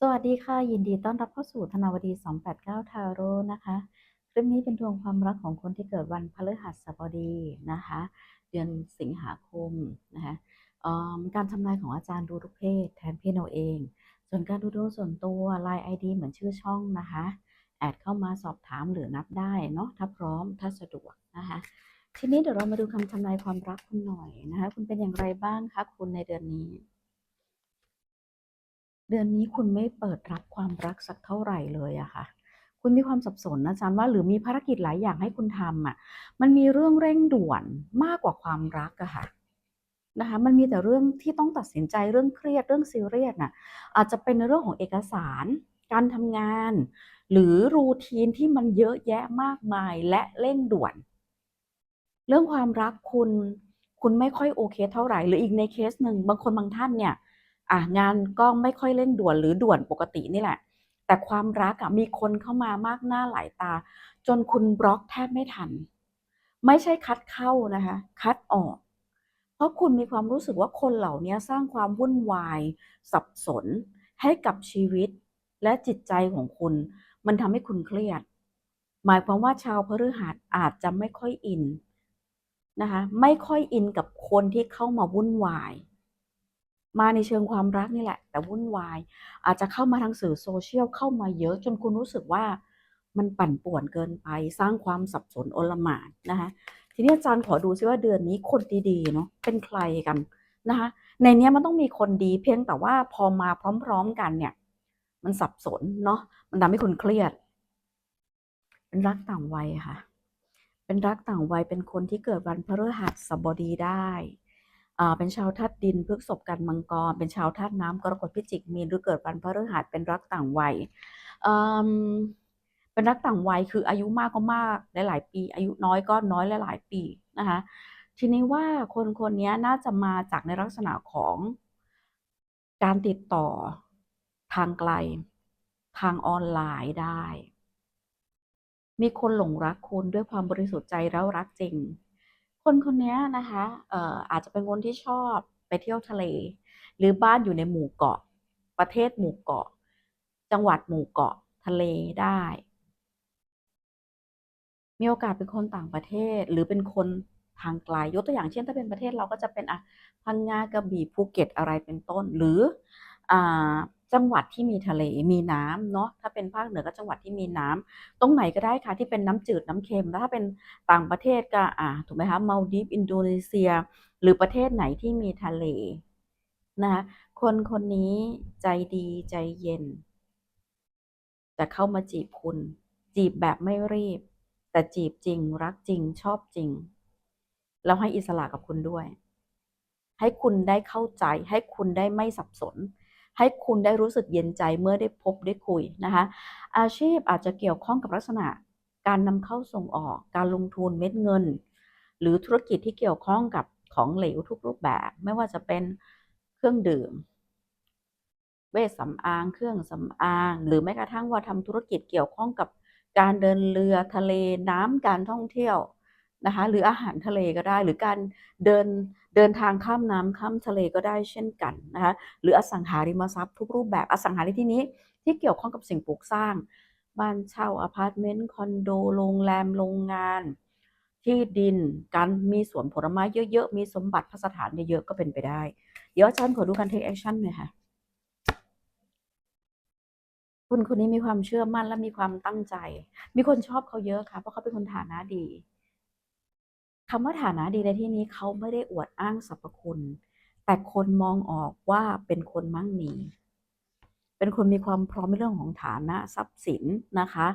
สวัสดีค่ะ ยินดีต้อนรับเข้าสู่ธนาวดี 289 ทาโร่นะคะ คลิปนี้เป็นดวงความรักของคนที่เกิดวันพฤหัสบดีนะคะ เดือนสิงหาคมนะคะการทำนายของอาจารย์ดูทุกเพศ แทนเพี่เราเอง ส่วนการดูดวงส่วนตัวไลน์ไอดีเหมือนชื่อช่องนะคะ แอดเข้ามาสอบถามหรือนับได้เนาะถ้าพร้อมถ้าสะดวกนะคะทีนี้เดี๋ยวเรามาดูคำทำนายความรักคุณหน่อยนะคะ คุณเป็นอย่างไรบ้างคะคุณในเดือนนี้ เดือนนี้คุณไม่เปิดรับความรักสักเท่าไหร่เลยอะค่ะ คุณมีความสับสนนะจันว่าหรือมีภารกิจหลายอย่างให้คุณทำอะมันมีเรื่องเร่งด่วนมากกว่าความรักอะค่ะนะคะมันมีแต่เรื่องที่ต้องตัดสินใจเรื่องเครียดเรื่องซีเรียสน่ะอาจจะเป็นในเรื่องของเอกสาร การทำงาน หรือรูทีนที่มันเยอะแยะมากมายและเร่งด่วน เรื่องความรักคุณคุณไม่ค่อยโอเคเท่าไหร่ หรืออีกในเคสหนึ่งบางคนบางท่านเนี่ย อะงานก็ไม่ค่อยเร่งด่วนหรือด่วนปกตินี่แหละ แต่ความรักอะมีคนเข้ามามากหน้าหลายตา จนคุณบล็อกแทบไม่ทัน ไม่ใช่คัดเข้านะคะ คัดออก เพราะคุณมีความรู้สึกว่าคนเหล่านี้สร้างความวุ่นวาย สับสน ให้กับชีวิตและจิตใจของคุณ มันทำให้คุณเครียด หมายความว่าชาวพฤหัสอาจจะไม่ค่อยอินนะคะ ไม่ค่อยอินกับคนที่เข้ามาวุ่นวาย มาในเชิงความรักนี่แหละ แต่วุ่นวาย อาจจะเข้ามาทางสื่อโซเชียลเข้ามาเยอะจนคุณรู้สึกว่ามันปั่นป่วนเกินไปสร้างความสับสนโอลหม่านนะคะทีนี้อาจารย์ขอดูซิว่าเดือนนี้คนดีๆเนาะเป็นใครกันนะคะในนี้มันต้องมีคนดีเพียงแต่ว่าพอมาพร้อม ๆกันเนี่ย มันสับสนเนาะมันทำให้คุณเครียด เป็นรักต่างวัยค่ะ เป็นรักต่างวัยเป็นคนที่เกิดวันพฤหัสบดีได้ เป็นชาวธาตุดินพฤกษบกันมังกร เป็นชาวธาตุน้ำกรกฎพิจิกมีนหรือเกิดวันพฤหัสเป็นรักต่างวัยเป็นรักต่างวัยคืออายุมากก็มากหลาย ๆ ปี อายุน้อยก็น้อยหลาย ๆ ปีนะคะทีนี้ว่าคนคนนี้น่าจะมาจากในลักษณะของการติดต่อทางไกล ทางออนไลน์ได้ มีคนหลงรักคุณด้วยความบริสุทธิ์ใจแล้วรักจริง คนคนนี้นะคะเอ่ออาจจะเป็นคนที่ชอบไปเที่ยวทะเล หรือบ้านอยู่ในหมู่เกาะ ประเทศหมู่เกาะ จังหวัดหมู่เกาะทะเลได้ มีโอกาสเป็นคนต่างประเทศหรือเป็นคนทางไกลยกตัวอย่างเช่น ถ้าเป็นประเทศเราก็จะเป็นอะพังงากระบี่ภูเก็ตอะไรเป็นต้น หรืออ่า จังหวัดที่มีทะเลมีน้ำเนาะถ้าเป็นภาคเหนือก็จังหวัดที่มีน้ำตรงไหนก็ได้ค่ะที่เป็นน้ำจืดน้ำเค็มแล้วถ้าเป็นต่างประเทศก็อ่าถูกไหมคะมาลดีฟอินโดนีเซีย หรือประเทศไหนที่มีทะเลนะคะคนคนนี้ใจดีใจเย็น จะเข้ามาจีบคุณ จีบแบบไม่รีบ แต่จีบจริง รักจริงชอบจริง แล้วให้อิสระกับคุณด้วย ให้คุณได้เข้าใจให้คุณได้ไม่สับสน ให้คุณได้รู้สึกเย็นใจเมื่อได้พบได้คุยนะคะ อาชีพอาจจะเกี่ยวข้องกับลักษณะการนำเข้าส่งออก การลงทุนเม็ดเงิน หรือธุรกิจที่เกี่ยวข้องกับของเหลวทุกรูปแบบ ไม่ว่าจะเป็นเครื่องดื่ม เวชสำอาง เครื่องสำอาง หรือแม้กระทั่งว่าทำธุรกิจเกี่ยวข้องกับการเดินเรือทะเลน้ำการท่องเที่ยว นะคะหรืออาหารทะเลก็ได้ หรือการเดินเดินทางข้ามน้ำข้ามทะเลก็ได้เช่นกันนะคะหรืออสังหาริมทรัพย์ทุกรูปแบบอสังหาในที่นี้ที่เกี่ยวข้องกับสิ่งปลูกสร้าง บ้านเช่าอพาร์ตเมนต์คอนโดโรงแรมโรงงาน ที่ดินการมีสวนผลไม้เยอะๆ มีสมบัติพสถานเยอะๆก็เป็นไปได้ เดี๋ยวอาจารย์ขอดูการเทคแอคชั่นหน่อยค่ะคุณคนนี้มีความเชื่อมั่นและมีความตั้งใจ มีคนชอบเขาเยอะค่ะ เพราะเขาเป็นคนฐานะดี คำว่าฐานะดีในที่นี้เขาไม่ได้อวดอ้างสรรพคุณ แต่คนมองออกว่าเป็นคนมั่งมี เป็นคนมีความพร้อมในเรื่องของฐานะทรัพย์สินนะคะ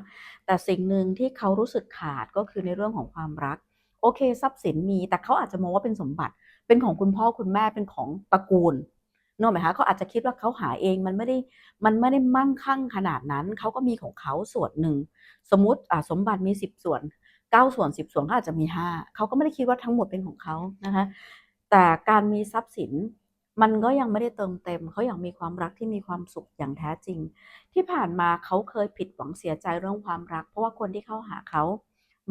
แต่สิ่งหนึ่งที่เขารู้สึกขาดก็คือในเรื่องของความรัก โอเคทรัพย์สินมี แต่เขาอาจจะมองว่าเป็นสมบัติ เป็นของคุณพ่อคุณแม่เป็นของตระกูลนึกไหมคะเขาอาจจะคิดว่าเขาหาเองมันไม่ได้มันไม่ได้มั่งคั่งขนาดนั้น เขาก็มีของเขาส่วนหนึ่ง สมมติสมบัติมีสิบส่วน 9 ส่วน 10 ส่วนเขาอาจจะมี 5 เขาก็ไม่ได้คิดว่าทั้งหมดเป็นของเขานะคะแต่การมีทรัพย์สินมันก็ยังไม่ได้เติมเต็ม เขาอยากมีความรักที่มีความสุขอย่างแท้จริง ที่ผ่านมาเขาเคยผิดหวังเสียใจเรื่องความรัก เพราะว่าคนที่เข้าหาเขา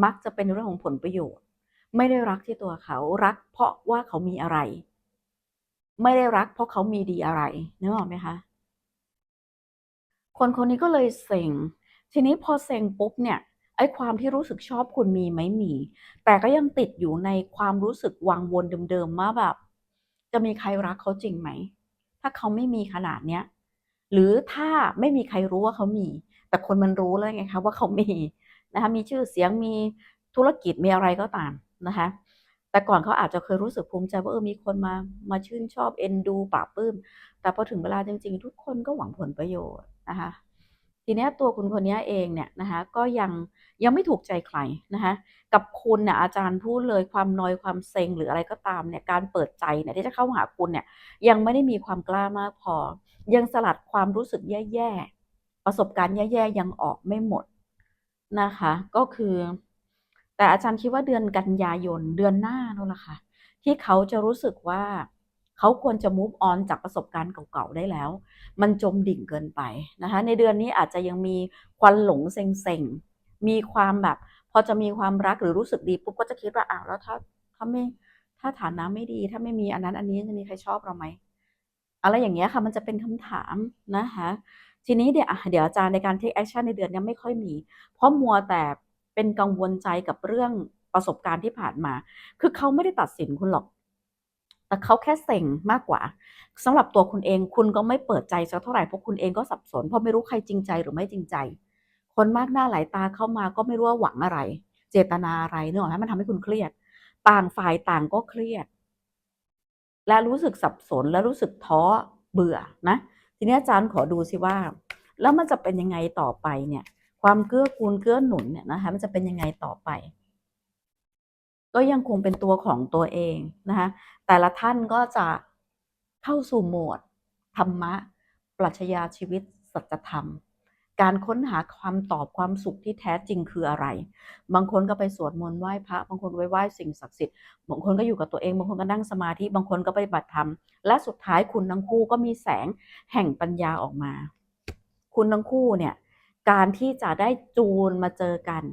มักจะเป็นเรื่องของผลประโยชน์ ไม่ได้รักที่ตัวเขารัก เพราะว่าเขามีอะไร ไม่ได้รัก เพราะเขามีดีอะไรนึกออกไหมคะคนคนนี้ก็เลยเซ็งทีนี้พอเซ็งปุ๊บเนี่ย อ้ความที่รู้สึกชอบคุณมีไหมมี แต่ก็ยังติดอยู่ในความรู้สึกวังวนเดิมๆว่าแบบ จะมีใครรักเขาจริงไหม ถ้าเขาไม่มีขนาดเนี้ยหรือถ้าไม่มีใครรู้ว่าเขามี แต่คนมันรู้แล้วไงคะว่าเขามีนะคะมีชื่อเสียงมีธุรกิจมีอะไรก็ตามนะคะแต่ก่อนเขาอาจจะเคยรู้สึกภูมิใจว่าเออมีคนมามาชื่นชอบเอ็นดูปลาบปลื้ม แต่พอถึงเวลาจริง ๆ ทุกคนก็หวังผลประโยชน์นะคะ ทีนี้ตัวคุณคนนี้เองเนี่ยนะคะก็ยังยังไม่ถูกใจใครนะคะกับคุณเนี่ยอาจารย์พูดเลยความนอยความเซ็งหรืออะไรก็ตามเนี่ยการเปิดใจเนี่ยที่จะเข้าหาคุณเนี่ยยังไม่ได้มีความกล้ามากพอ ยังสลัดความรู้สึกแย่ๆประสบการณ์แย่ๆยังออกไม่หมดนะคะ ก็คือ แต่อาจารย์คิดว่าเดือนกันยายนเดือนหน้านั่นแหละค่ะที่เขาจะรู้สึกว่า เขาควรจะ move on จากประสบการณ์เก่าๆได้แล้ว มันจมดิ่งเกินไปนะคะ ในเดือนนี้อาจจะยังมีควันหลงเซ็งๆ มีความแบบ พอจะมีความรักหรือรู้สึกดีปุ๊บก็จะคิดว่าอ้าวแล้วถ้าถ้าไม่ถ้าฐานะไม่ดี ถ้าไม่มีอันนั้นอันนี้จะมีใครชอบเราไหมอะไรอย่างเงี้ยค่ะมันจะเป็นคำถามนะคะทีนี้เดี๋ยวอะเดี๋ยวอาจารย์ในการ take action ในเดือนนี้ไม่ค่อยมี เพราะมัวแต่เป็นกังวลใจกับเรื่องประสบการณ์ที่ผ่านมา คือเขาไม่ได้ตัดสินคุณหรอก แต่เขาแค่เซ็งมากกว่าสำหรับตัวคุณเองคุณก็ไม่เปิดใจสักเท่าไหร่เพราะคุณเองก็สับสน เพราะไม่รู้ใครจริงใจหรือไม่จริงใจ คนมากหน้าหลายตาเข้ามาก็ไม่รู้ว่าหวังอะไร เจตนาอะไรเนกอะไหมมันทำให้คุณเครียด ต่างฝ่ายต่างก็เครียด และรู้สึกสับสนและรู้สึกท้อเบื่อนะ ทีนี้อาจารย์ขอดูสิว่า แล้วมันจะเป็นยังไงต่อไปเนี่ย ความเกื้อกูลเกื้อหนุนเนี่ยนะคะมันจะเป็นยังไงต่อไป ก็ยังคงเป็นตัวของตัวเองนะคะแต่ละท่านก็จะเข้าสู่โหมด ธรรมะ ปรัชญาชีวิตสัจธรรม การค้นหาความตอบความสุขที่แท้จริงคืออะไร บางคนก็ไปสวดมนต์ไหว้พระ บางคนไปไหว้สิ่งศักดิ์สิทธิ์ บางคนก็อยู่กับตัวเอง บางคนก็นั่งสมาธิ บางคนก็ไปบัติธรรม และสุดท้ายคุณทั้งคู่ก็มีแสงแห่งปัญญาออกมา คุณทั้งคู่เนี่ย การที่จะได้จูนมาเจอกัน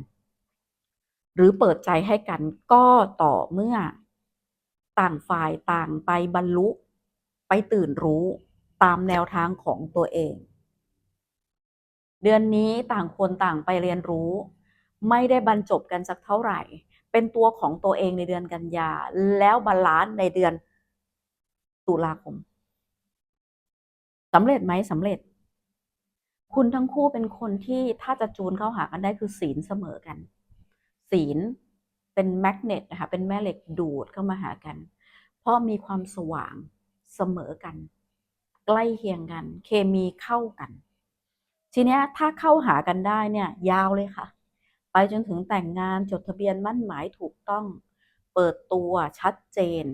หรือเปิดใจให้กันก็ต่อเมื่อ ต่างฝ่ายต่างไปบรรลุ ไปตื่นรู้ตามแนวทางของตัวเอง เดือนนี้ต่างคนต่างไปเรียนรู้ ไม่ได้บรรจบกันสักเท่าไหร่ เป็นตัวของตัวเองในเดือนกันยา แล้วบาลานซ์ในเดือนตุลาคมสำเร็จไหมสำเร็จ คุณทั้งคู่เป็นคนที่ถ้าจะจูนเข้าหากันได้คือศีลเสมอกัน ศีลเป็นแมกเนตนะคะเป็นแม่เหล็กดูดเข้ามาหากัน เพราะมีความสว่างเสมอกัน ใกล้เคียงกัน เคมีเข้ากัน ทีเนี้ยถ้าเข้าหากันได้เนี่ยยาวเลยค่ะ ไปจนถึงแต่งงานจดทะเบียนมั่นหมายถูกต้อง เปิดตัวชัดเจน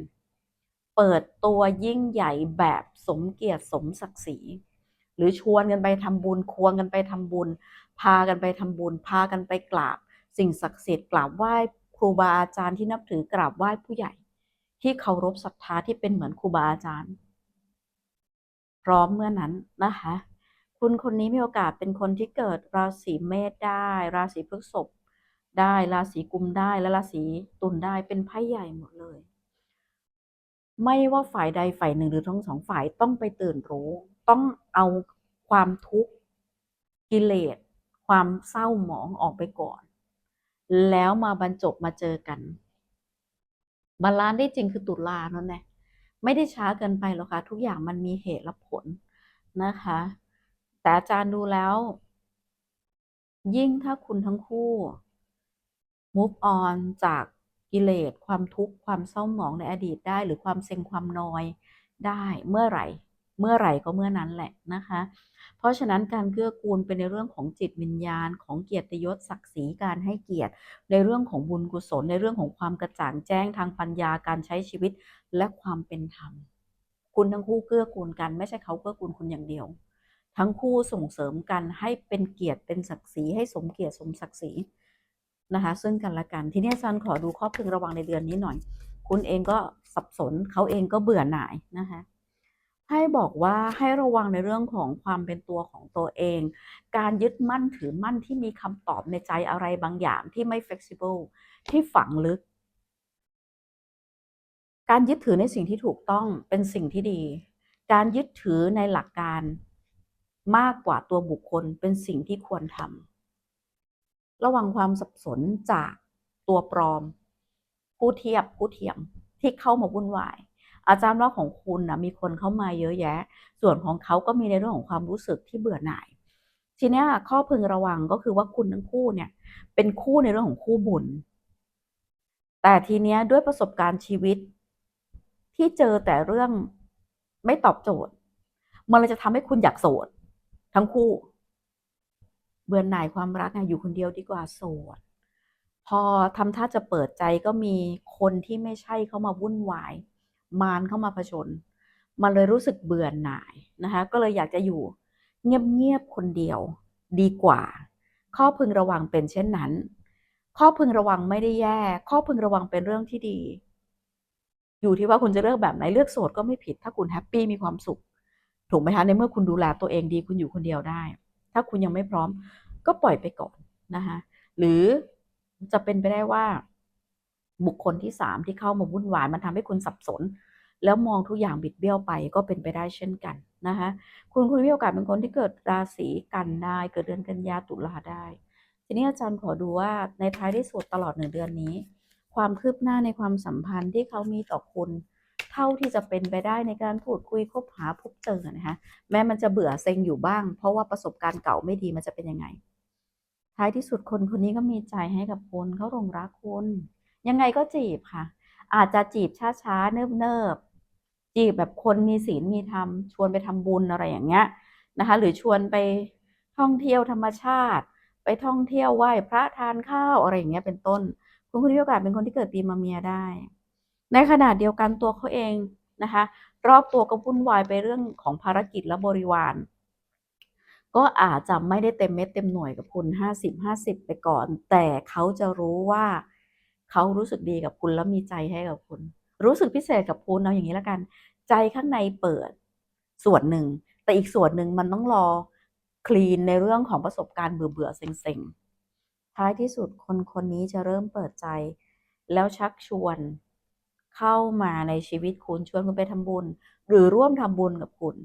เปิดตัวยิ่งใหญ่แบบสมเกียรติสมศักดิ์ศรีหรือชวนกันไปทำบุญควงกันไปทำบุญ พากันไปทำบุญ พากันไปกราบ สิ่งศักดิ์สิทธิ์กราบไหว้ครูบาอาจารย์ที่นับถือกราบไหว้ผู้ใหญ่ ที่เคารพศรัทธาที่เป็นเหมือนครูบาอาจารย์ พร้อมเมื่อนั้นนะคะ คุณคนนี้มีโอกาสเป็นคนที่เกิดราศีเมษได้ ราศีพฤษภได้ราศีกุมได้และราศีตุลได้เป็นไพ่ใหญ่หมดเลย ไม่ว่าฝ่ายใดฝ่ายหนึ่งหรือทั้งสองฝ่ายต้องไปตื่นรู้ ต้องเอาความทุกข์กิเลสความเศร้าหมองออกไปก่อน แล้วมาบรรจบมาเจอกัน บาลานซ์ได้จริงคือตุลานั่นแหละไม่ได้ช้าเกินไปหรอกค่ะ ทุกอย่างมันมีเหตุและผลนะคะ แต่อาจารย์ดูแล้ว ยิ่งถ้าคุณทั้งคู่ move on จากกิเลสความทุกข์ความเศร้าหมองในอดีตได้ หรือความเซ็งความนอยได้เมื่อไหร่ เมื่อไหร่ก็เมื่อนั้นแหละนะคะ เพราะฉะนั้นการเกื้อกูลเป็นในเรื่องของจิตวิญญาณ ของเกียรติยศศักดิ์ศรีการให้เกียรติ ในเรื่องของบุญกุศล ในเรื่องของความกระจ่างแจ้งทางปัญญาการใช้ชีวิตและความเป็นธรรม คุณทั้งคู่เกื้อกูลกัน ไม่ใช่เขาเกื้อกูลคุณอย่างเดียว ทั้งคู่ส่งเสริมกันให้เป็นเกียรติเป็นศักดิ์ศรีให้สมเกียรติสมศักดิ์ศรีนะคะ ซึ่งกันและกันทีนี้อาจารย์ขอดูข้อพึงระวังในเดือนนี้หน่อย คุณเองก็สับสนเขาเองก็เบื่อหน่ายนะคะ ให้บอกว่าให้ระวังในเรื่องของความเป็นตัวของตัวเอง การยึดมั่นถือมั่นที่มีคำตอบในใจอะไรบางอย่างที่ไม่ flexible ที่ฝังลึก การยึดถือในสิ่งที่ถูกต้องเป็นสิ่งที่ดี การยึดถือในหลักการมากกว่าตัวบุคคลเป็นสิ่งที่ควรทำระวังความสับสนจากตัวปลอม ผู้เทียบผู้เทียมที่เข้ามาวุ่นวาย อาจารย์ว่าของคุณนะมีคนเข้ามาเยอะแยะ ส่วนของเขาก็มีในเรื่องของความรู้สึกที่เบื่อหน่าย ทีนี้ข้อพึงระวังก็คือว่าคุณทั้งคู่เนี่ย เป็นคู่ในเรื่องของคู่บุญ แต่ทีนี้ด้วยประสบการณ์ชีวิต ที่เจอแต่เรื่องไม่ตอบโจทย์ มันเลยจะทำให้คุณอยากโสด ทั้งคู่ เบื่อหน่ายความรักไงอยู่คนเดียวดีกว่าโสดพอทำท่าจะเปิดใจก็มีคนที่ไม่ใช่เข้ามาวุ่นวาย มารเข้ามาผชน มันเลยรู้สึกเบื่อหน่ายนะคะ ก็เลยอยากจะอยู่เงียบๆคนเดียวดีกว่า ข้อพึงระวังเป็นเช่นนั้น ข้อพึงระวังไม่ได้แย่ ข้อพึงระวังเป็นเรื่องที่ดี อยู่ที่ว่าคุณจะเลือกแบบไหนเลือกโสดก็ไม่ผิด ถ้าคุณแฮปปี้มีความสุข ถูกไหมคะในเมื่อคุณดูแลตัวเองดีคุณอยู่คนเดียวได้ ถ้าคุณยังไม่พร้อมก็ปล่อยไปก่อนนะคะหรือจะเป็นไปได้ว่า บุคคลที่สามที่เข้ามาวุ่นวายมันทำให้คุณสับสน แล้วมองทุกอย่างบิดเบี้ยวไปก็เป็นไปได้เช่นกันนะคะคุณคุณมีโอกาสเป็นคนที่เกิดราศีกันได้เกิดเดือนกันยาตุลาได้ ทีนี้อาจารย์ขอดูว่าในท้ายที่สุดตลอดหนึ่งเดือนนี้ ความคืบหน้าในความสัมพันธ์ที่เขามีต่อคุณเท่าที่จะเป็นไปได้ในการพูดคุยคบหาพบเจอนะคะแม้มันจะเบื่อเซ็งอยู่บ้าง เพราะว่าประสบการณ์เก่าไม่ดีมันจะเป็นยังไง ท้ายที่สุดคนคนนี้ก็มีใจให้กับคุณเขาหลงรักคุณ ยังไงก็จีบค่ะ อาจจะจีบช้าๆ เนิบๆ จีบแบบคนมีศีลมีธรรม ชวนไปทำบุญอะไรอย่างเงี้ยนะคะ หรือชวนไปท่องเที่ยวธรรมชาติ ไปท่องเที่ยวไหว้พระทานข้าวอะไรอย่างเงี้ยเป็นต้น คุณคุณมีโอกาสเป็นคนที่เกิดปีมะเมียได้ ในขณะเดียวกันตัวเขาเองนะคะ รอบตัวก็วุ่นวายไปเรื่องของภารกิจและบริวารก็อาจจะไม่ได้เต็มเม็ดเต็มหน่วยกับคุณ 50 50 ไปก่อน แต่เขาจะรู้ว่า เขารู้สึกดีกับคุณแล้วมีใจให้กับคุณ รู้สึกพิเศษกับคุณเอาอย่างนี้แล้วกัน ใจข้างในเปิด ส่วนหนึ่ง แต่อีกส่วนหนึ่งมันต้องรอคลีนในเรื่องของประสบการณ์เบื่อเบื่อเซ็งๆท้ายที่สุดคนคนนี้จะเริ่มเปิดใจ แล้วชักชวนเข้ามาในชีวิตคุณชวนคุณไปทำบุญ หรือร่วมทำบุญกับคุณ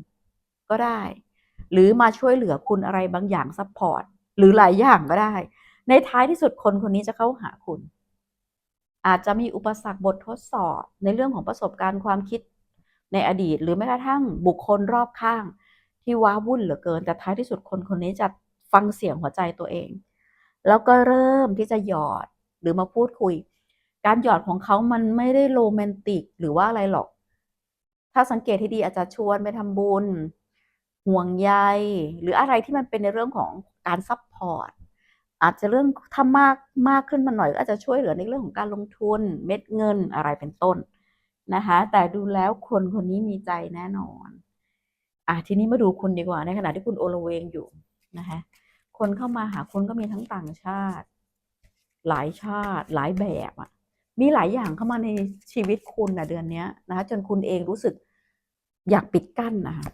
ก็ได้ หรือมาช่วยเหลือคุณอะไรบางอย่างซัพพอร์ตหรือหลายอย่างก็ได้ ในท้ายที่สุดคนคนนี้จะเข้าหาคุณ อาจจะมีอุปสรรคบททดสอบในเรื่องของประสบการณ์ความคิดในอดีต หรือแม้กระทั่งบุคคลรอบข้าง ที่ว้าวุ่นเหลือเกินแต่ท้ายที่สุดคนคนนี้จะฟังเสียงหัวใจตัวเอง แล้วก็เริ่มที่จะหยอดหรือมาพูดคุย การหยอดของเขามันไม่ได้โรแมนติกหรือว่าอะไรหรอก ถ้าสังเกตให้ดีอาจจะชวนไปทำบุญห่วงใยหรืออะไรที่มันเป็นในเรื่องของการซัพพอร์ต อาจจะเรื่องถ้ามากมากขึ้นมาหน่อย ก็อาจจะช่วยเหลือในเรื่องของการลงทุนเม็ดเงินอะไรเป็นต้นนะคะ แต่ดูแล้วคนคนนี้มีใจแน่นอน อะทีนี้มาดูคุณดีกว่า ในขณะที่คุณโอละเวงอยู่นะคะ คนเข้ามาหาคุณก็มีทั้งต่างชาติ หลายชาติ หลายแบบอะ มีหลายอย่างเข้ามาในชีวิตคุณนะเดือนนี้นะคะ จนคุณเองรู้สึกอยากปิดกั้นนะคะ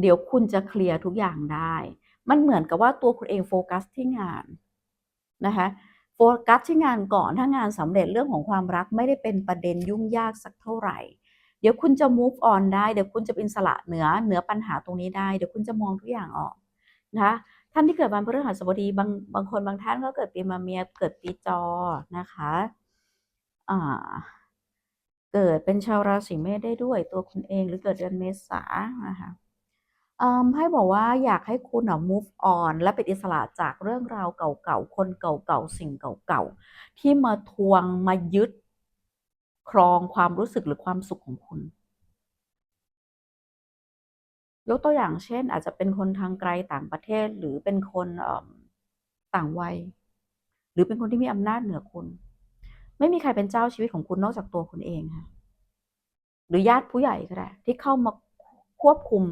เดี๋ยวคุณจะเคลียร์ทุกอย่างได้ มันเหมือนกับว่าตัวคุณเองโฟกัสที่งานนะคะโฟกัสที่งานก่อนถ้างานสำเร็จเรื่องของความรักไม่ได้เป็นประเด็นยุ่งยากสักเท่าไหร่ เดี๋ยวคุณจะ move on ได้เดี๋ยวคุณจะเป็นสละเหนือเหนือปัญหาตรงนี้ได้ เดี๋ยวคุณจะมองทุกอย่างออกนะคะท่านที่เกิดวันพฤหัสบดีบางบางคนบางท่านก็เกิดปีมะเมียเกิดปีจอนะคะอ่าเกิดเป็นชาวราศีเมษได้ด้วยตัวคุณเองหรือเกิดเดือนเมษานะคะ ให้บอกว่าอยากให้คุณอะ move on และเป็นอิสระจากเรื่องราวเก่าๆ คนเก่าๆ สิ่งเก่าๆ ที่มาทวงมายึด ครองความรู้สึกหรือความสุขของคุณ ยกตัวอย่างเช่น อาจจะเป็นคนทางไกลต่างประเทศหรือเป็นคนต่างวัย หรือเป็นคนที่มีอำนาจเหนือคุณ ไม่มีใครเป็นเจ้าชีวิตของคุณนอกจากตัวคุณเองค่ะหรือญาติผู้ใหญ่ก็ได้ที่เข้ามาควบคุม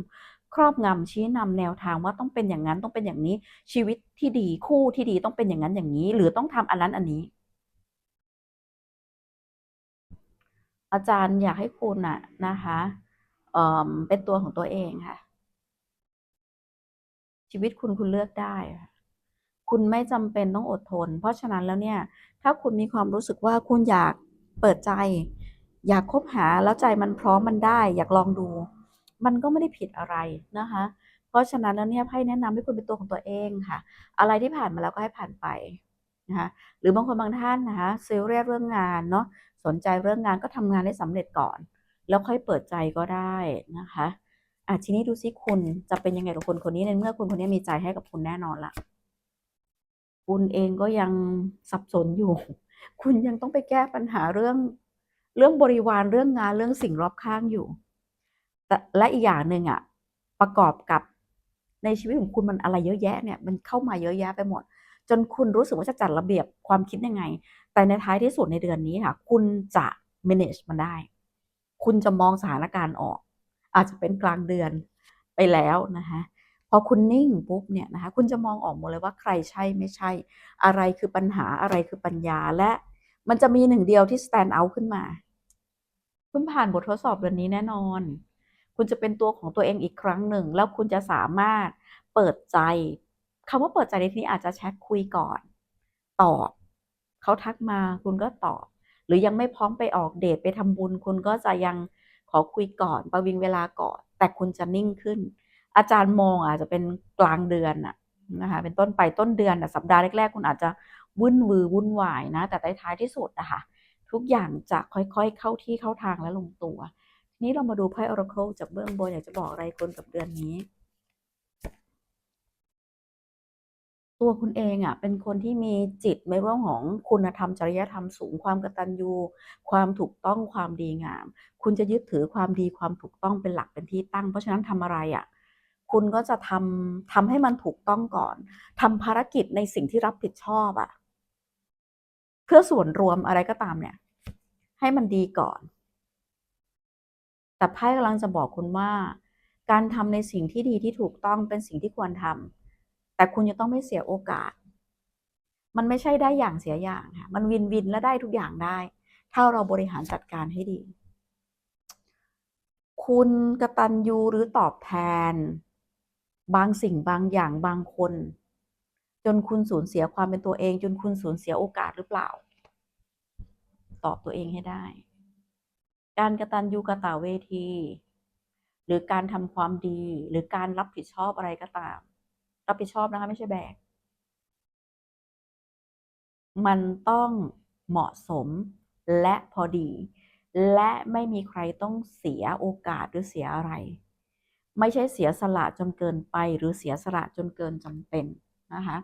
ครอบงำชี้นำแนวทางว่าต้องเป็นอย่างนั้นต้องเป็นอย่างนี้ ชีวิตที่ดีคู่ที่ดีต้องเป็นอย่างนั้นอย่างนี้ หรือต้องทำอันนั้นอันนี้ อาจารย์อยากให้คุณอะนะคะเอ่อเป็นตัวของตัวเองค่ะ ชีวิตคุณคุณเลือกได้คุณไม่จำเป็นต้องอดทน เพราะฉะนั้นแล้วเนี่ย ถ้าคุณมีความรู้สึกว่าคุณอยากเปิดใจ อยากคบหาแล้วใจมันพร้อมมันได้ อยากลองดู มันก็ไม่ได้ผิดอะไรนะคะ เพราะฉะนั้นแล้วเนี่ยไพ่แนะนำให้คุณเป็นตัวของตัวเองค่ะ อะไรที่ผ่านมาแล้วก็ให้ผ่านไปนะคะหรือบางคนบางท่านนะคะซีเรียสเรื่องงานเนาะสนใจเรื่องงานก็ทำงานให้สำเร็จก่อน แล้วค่อยเปิดใจก็ได้นะคะอะทีนี้ดูซิคุณจะเป็นยังไงกับคนคนนี้ในเมื่อคุณคนนี้มีใจให้กับคุณแน่นอนละคุณเองก็ยังสับสนอยู่ คุณยังต้องไปแก้ปัญหาเรื่อง เรื่องบริวารเรื่องงานเรื่องสิ่งรอบข้างอยู่ แต่และอีกอย่างหนึ่งอะประกอบกับในชีวิตของคุณมันอะไรเยอะแยะเนี่ยมันเข้ามาเยอะแยะไปหมด จนคุณรู้สึกว่าจะจัดระเบียบความคิดยังไง แต่ในท้ายที่สุดในเดือนนี้ค่ะ คุณจะ manage มันได้ คุณจะมองสถานการณ์ออก อาจจะเป็นกลางเดือนไปแล้วนะคะพอคุณนิ่งปุ๊บเนี่ยนะคะคุณจะมองออกหมดเลยว่าใครใช่ไม่ใช่ อะไรคือปัญหาอะไรคือปัญญาและมันจะมีหนึ่งเดียวที่ stand out ขึ้นมา คุณผ่านบททดสอบเดือนนี้แน่นอน คุณจะเป็นตัวของตัวเองอีกครั้งหนึ่ง แล้วคุณจะสามารถเปิดใจคำว่าเปิดใจในที่นี้อาจจะแชทคุยก่อน ตอบเขาทักมาคุณก็ตอบ หรือยังไม่พร้อมไปออกเดทไปทำบุญ คุณก็จะยังขอคุยก่อนประวิงเวลาก่อน แต่คุณจะนิ่งขึ้น อาจารย์มองอาจจะเป็นกลางเดือนนะนะคะเป็นต้นไปต้นเดือนสัปดาห์แรกๆ คุณอาจจะวุ่นวือวุ่นวายนะ แต่ท้ายที่สุดนะคะทุกอย่างจะค่อยๆ เข้าที่เข้าทางและลงตัว นี้เรามาดูไพ่ Oracle จากเบื้องบนอยากจะบอกอะไรคนกับเดือนนี้ ตัวคุณเองอะเป็นคนที่มีจิตในเรื่องของคุณธรรมจริยธรรมสูงความกตัญญูความถูกต้องความดีงาม คุณจะยึดถือความดีความถูกต้องเป็นหลักเป็นที่ตั้ง เพราะฉะนั้นทำอะไรอะคุณก็จะทำทำให้มันถูกต้องก่อน ทำภารกิจในสิ่งที่รับผิดชอบอะเพื่อส่วนรวมอะไรก็ตามเนี่ย ให้มันดีก่อน แต่ไพ่กำลังจะบอกคุณว่า การทำในสิ่งที่ดีที่ถูกต้องเป็นสิ่งที่ควรทำแต่คุณจะต้องไม่เสียโอกาส มันไม่ใช่ได้อย่างเสียอย่างค่ะมันวินวินและได้ทุกอย่างได้ ถ้าเราบริหารจัดการให้ดี คุณกระตัญญูหรือตอบแทน บางสิ่งบางอย่างบางคน จนคุณสูญเสียความเป็นตัวเอง จนคุณสูญเสียโอกาสหรือเปล่า ตอบตัวเองให้ได้ การกระตัญญูกตเวที หรือการทำความดี หรือการรับผิดชอบอะไรก็ตาม รับผิดชอบนะคะไม่ใช่แบก มันต้องเหมาะสมและพอดี และไม่มีใครต้องเสียโอกาสหรือเสียอะไร ไม่ใช่เสียสละจนเกินไป หรือเสียสละจนเกินจำเป็นนะคะ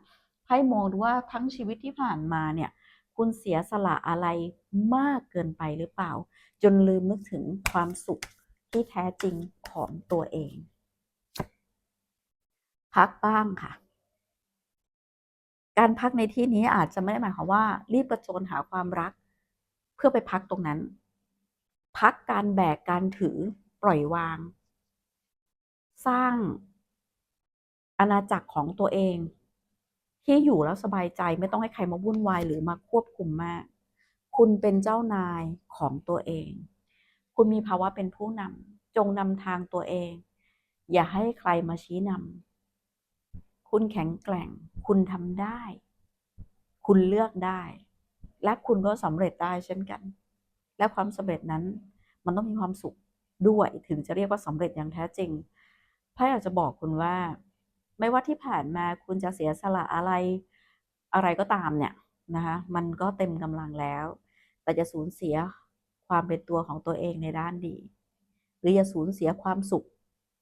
ให้มองดูว่าทั้งชีวิตที่ผ่านมาเนี่ย คุณเสียสละอะไรมากเกินไปหรือเปล่า จนลืมนึกถึงความสุขที่แท้จริงของตัวเอง พักบ้างค่ะ การพักในที่นี้อาจจะไม่ได้หมายความว่า รีบกระโจนหาความรัก เพื่อไปพักตรงนั้น พักการแบกการถือปล่อยวาง สร้างอาณาจักรของตัวเอง ที่อยู่แล้วสบายใจไม่ต้องให้ใครมาวุ่นวายหรือมาควบคุมมาก คุณเป็นเจ้านายของตัวเอง คุณมีภาวะเป็นผู้นำจงนำทางตัวเอง อย่าให้ใครมาชี้นำคุณแข็งแกร่ง คุณทำได้ คุณเลือกได้ และคุณก็สำเร็จได้เช่นกัน และความสำเร็จนั้น มันต้องมีความสุขด้วยถึงจะเรียกว่าสำเร็จอย่างแท้จริงพ่อยากจะบอกคุณว่า ไม่ว่าที่ผ่านมาคุณจะเสียสละอะไรอะไรก็ตามเนี่ยนะคะมันก็เต็มกำลังแล้ว แต่จะสูญเสียความเป็นตัวของตัวเองในด้านดี หรืออย่าสูญเสียความสุข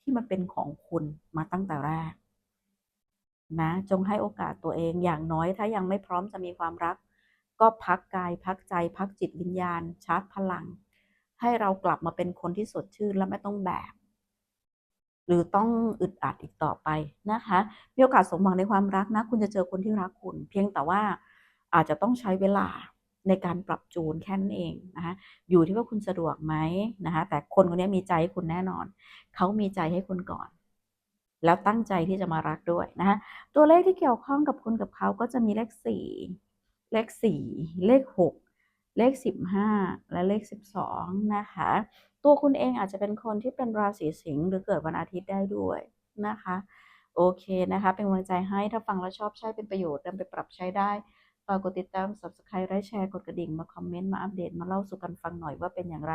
ที่มันเป็นของคุณมาตั้งแต่แรกนะจงให้โอกาสตัวเองอย่างน้อยถ้ายังไม่พร้อมจะมีความรัก ก็พักกายพักใจ พักจิตวิญญาณ ชาร์จพลัง ให้เรากลับมาเป็นคนที่สดชื่นและไม่ต้องแบก หรือต้องอึดอัดอีกต่อไปนะคะ มีโอกาสสมหวังในความรักนะ คุณจะเจอคนที่รักคุณ เพียงแต่ว่าอาจจะต้องใช้เวลาในการปรับจูนแค่นั้นเองนะคะอยู่ที่ว่าคุณสะดวกไหมนะคะ แต่คนคนนี้มีใจให้คุณแน่นอน เขามีใจให้คุณก่อน แล้วตั้งใจที่จะมารักด้วยนะคะตัวเลขที่เกี่ยวข้องกับคุณกับเขาก็จะมีเลขสี่เลขสี่เลขหกเลขสิบห้าและเลขสิบสองนะคะ ตัวคุณเองอาจจะเป็นคนที่เป็นราศีสิงห์หรือเกิดวันอาทิตย์ได้ด้วยนะคะ โอเคนะคะ เป็นกำลังใจให้ถ้าฟังแล้วชอบใช้เป็นประโยชน์นำไปปรับใช้ได้ฝากกดติดตาม subscribe ไลค์แชร์กดกระดิ่งมาคอมเมนต์มาอัปเดตมาเล่าสู่กันฟังหน่อยว่าเป็นอย่างไร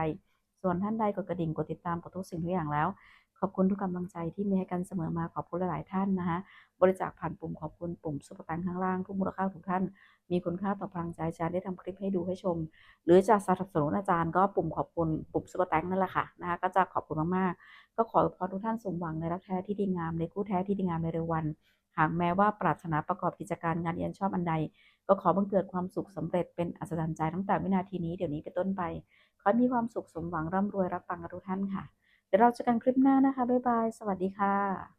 ส่วนท่านใดกดกระดิ่งกดติดตามกดทุกสิ่งทุกอย่างแล้ว ขอบคุณทุกกำลังใจที่มีให้กันเสมอมาขอบคุณหลาย ๆ ท่านนะคะบริจาคผ่านปุ่มขอบคุณปุ่มซุปเปอร์แตงข้างล่างทุกมูลค่าทุกท่าน มีคุณค่าต่อพลังใจอาจารย์ได้ทำคลิปให้ดูให้ชม หรือจะสนับสนุนอาจารย์ก็ปุ่มขอบคุณปุ่มซุปเปอร์แตงนั่นแหละค่ะนะคะก็จะขอบคุณมากๆ ก็ขอพรทุกท่านสมหวังในรักแท้ที่ดีงามในคู่แท้ที่ดีงามในเร็ววัน หากแม้ว่าปรารถนาประกอบกิจการงานเรียนชอบอันใด ก็ขอบังเกิดความสุขสำเร็จเป็นอัศจรรย์ใจตั้งแต่วินาทีนี้เดี๋ยวนี้เป็นต้นไป ขอให้มีความสุขสมหวังร่ำรวยรับฟังกันทุกท่านค่ะเดี๋ยวเราเจอกันคลิปหน้านะคะบ๊ายบายสวัสดีค่ะ